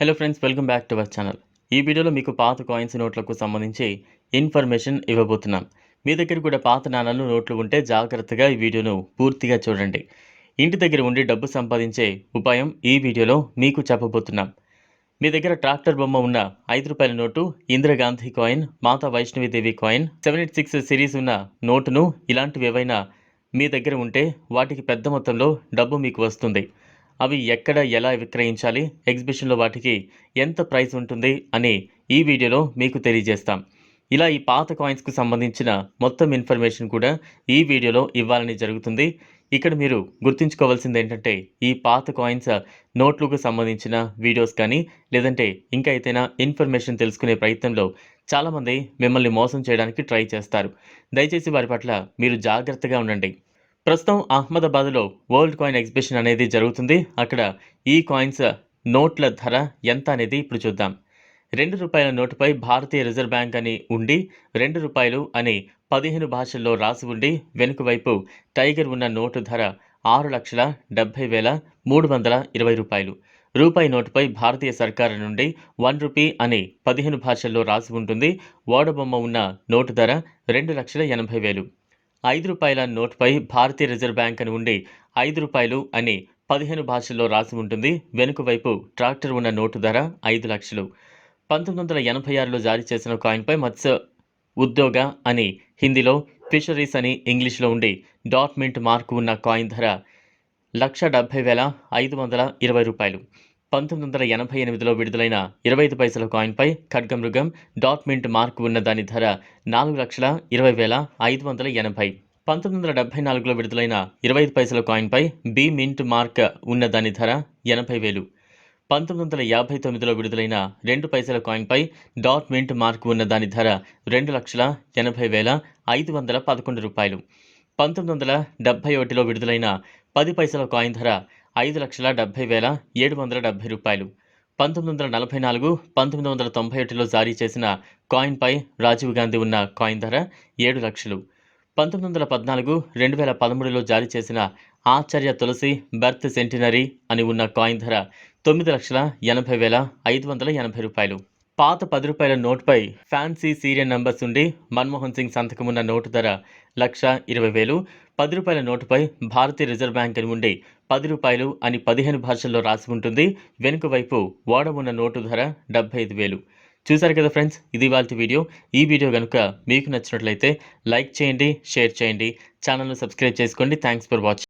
Hello friends welcome back to our channel ఈ వీడియోలో మీకు పాత కాయిన్స్ నోట్లకు సంబంధించి ఇన్ఫర్మేషన్ ఇవ్వబోతున్నాం. మీ దగ్గర కూడా పాత నాణాలు నోట్లు ఉంటే జాగ్రత్తగా ఈ వీడియోను పూర్తిగా చూడండి. ఇంటి దగ్గర ఉండి డబ్బు సంపాదించే ఉపాయం ఈ వీడియోలో మీకు చెప్పబోతున్నాం. మీ దగ్గర ట్రాక్టర్ బొమ్మ ఉన్న ఐదు రూపాయల note Indira Gandhi coin Mata Vaishnavi Devi coin seven eight six series ఉన్న నోటును ఇలాంటివి ఏవైనా మీ దగ్గర ఉంటే వాటికి పెద్ద మొత్తంలో డబ్బు మీకు వస్తుంది. అవి ఎక్కడ ఎలా విక్రయించాలి ఎగ్జిబిషన్లో వాటికి ఎంత ప్రైస్ ఉంటుంది అని ఈ వీడియోలో మీకు తెలియజేస్తాం. ఇలా ఈ పాత కాయిన్స్కు సంబంధించిన మొత్తం ఇన్ఫర్మేషన్ కూడా ఈ వీడియోలో ఇవ్వాలని జరుగుతుంది. ఇక్కడ మీరు గుర్తుంచుకోవాల్సింది ఏంటంటే ఈ పాత కాయిన్స్ నోట్లకు సంబంధించిన వీడియోస్ కానీ లేదంటే ఇంకా అయితేనా ఇన్ఫర్మేషన్ తెలుసుకునే ప్రయత్నంలో చాలామంది మిమ్మల్ని మోసం చేయడానికి ట్రై చేస్తారు. దయచేసి వారి పట్ల మీరు జాగ్రత్తగా ఉండండి. ప్రస్తుతం అహ్మదాబాద్లో వరల్డ్ కాయిన్ ఎగ్జిబిషన్ అనేది జరుగుతుంది. అక్కడ ఈ కాయిన్స్ నోట్ల ధర ఎంత అనేది ఇప్పుడు చూద్దాం. రెండు రూపాయల నోటుపై భారతీయ రిజర్వ్ బ్యాంక్ అని ఉండి రెండు రూపాయలు అని పదిహేను భాషల్లో రాసి ఉండి వెనుక వైపు టైగర్ ఉన్న నోటు ధర ఆరు లక్షల డెబ్బై వేల మూడు వందల ఇరవై రూపాయలు. రూపాయి నోటుపై భారతీయ సర్కారు నుండి వన్ రూపీ అని పదిహేను భాషల్లో రాసి ఉంటుంది. ఓడబొమ్మ ఉన్న నోటు ధర రెండు లక్షల ఎనభై వేలు. ఐదు రూపాయల నోటుపై భారతీయ రిజర్వ్ బ్యాంక్ అని ఉండి ఐదు రూపాయలు అని పదిహేను భాషల్లో రాసి ఉంటుంది. వెనుక వైపు ట్రాక్టర్ ఉన్న నోటు ధర ఐదు లక్షలు. పంతొమ్మిది వందల ఎనభై ఆరులో జారీ చేసిన కాయిన్పై మత్స్య ఉద్యోగ అని హిందీలో ఫిషరీస్ అని ఇంగ్లీష్లో ఉండి డాట్ మింట్ మార్కు ఉన్న కాయిన్ ధర లక్ష డెబ్భై వేల ఐదు వందల ఇరవై రూపాయలు. పంతొమ్మిది వందల ఎనభై ఎనిమిదిలో విడుదలైన ఇరవై ఐదు పైసల కాయిన్పై ఖడ్గమృగం డాట్ మింట్ మార్క్ ఉన్న దాని ధర నాలుగు లక్షల ఇరవై వేల ఐదు వందల ఎనభై. పంతొమ్మిది వందల డెబ్బై నాలుగులో విడుదలైన ఇరవై ఐదు పైసల కాయిన్పై బి మింట్ మార్క్ ఉన్న దాని ధర ఎనభై వేలు. పంతొమ్మిది వందల యాభై తొమ్మిదిలో విడుదలైన రెండు పైసల కాయిన్పై డాట్ మింట్ మార్క్ ఉన్న దాని ధర రెండు లక్షల ఎనభై వేల ఐదు వందల పదకొండు రూపాయలు. పంతొమ్మిది వందల డెబ్బై ఒకటిలో విడుదలైన పది పైసల కాయిన్ ధర ఐదు లక్షల డెబ్బై వేల ఏడు వందల డెబ్బై రూపాయలు. పంతొమ్మిది వందల నలభై నాలుగు పంతొమ్మిది వందల తొంభై ఒకటిలో జారీ చేసిన కాయిన్పై రాజీవ్ గాంధీ ఉన్న కాయిన్ ధర ఏడు లక్షలు. పంతొమ్మిది వందల పద్నాలుగు రెండు వేల పదమూడులో జారీ చేసిన ఆచార్య తులసి బర్త్ సెంటినరీ అని ఉన్న కాయిన్ ధర తొమ్మిది లక్షల ఎనభై వేల ఐదు వందల ఎనభై రూపాయలు. పాత పది రూపాయల నోటుపై ఫ్యాన్సీ సీరియల్ నంబర్స్ ఉండి మన్మోహన్ సింగ్ సంతకం ఉన్న నోటు ధర లక్ష ఇరవై వేలు. పది రూపాయల నోటుపై భారతీయ రిజర్వ్ బ్యాంక్ అని ఉండి పది రూపాయలు అని పదిహేను భాషల్లో రాసి ఉంటుంది. వెనుక వైపు ఓడ ఉన్న నోటు ధర డెబ్బై ఐదు వేలు. చూసారు కదా ఫ్రెండ్స్ ఇది వాళ్ళ వీడియో. ఈ వీడియో కనుక మీకు నచ్చినట్లయితే లైక్ చేయండి షేర్ చేయండి. ఛానల్ను సబ్స్క్రైబ్ చేసుకోండి. Thanks for watching.